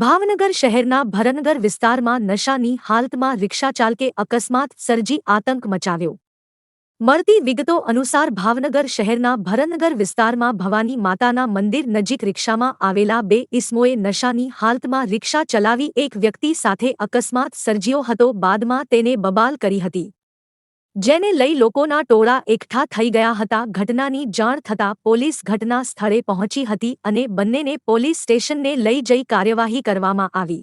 ભાવનગર શહેરના ભરનગર વિસ્તારમાં નશાની હાલતમાં રિક્ષાચાલકે અકસ્માત સર્જી આતંક મચાવ્યો. મળતી વિગતો અનુસાર ભાવનગર શહેરના ભરનગર વિસ્તારમાં ભવાની માતાના મંદિર નજીક રિક્ષામાં આવેલા બે ઇસમોએ નશાની હાલતમાં રિક્ષા ચલાવી એક વ્યક્તિ સાથે અકસ્માત સર્જ્યો હતો. બાદમાં તેને બબાલ કરી હતી. જેને લઈ લોકોના ટોળા એકઠા થઈ ગયા હતા. ઘટનાની જાણ થતાં પોલીસ ઘટના સ્થળે પહોંચી હતી અને બંનેને પોલીસ સ્ટેશનને લઈ જઈ કાર્યવાહી કરવામાં આવી.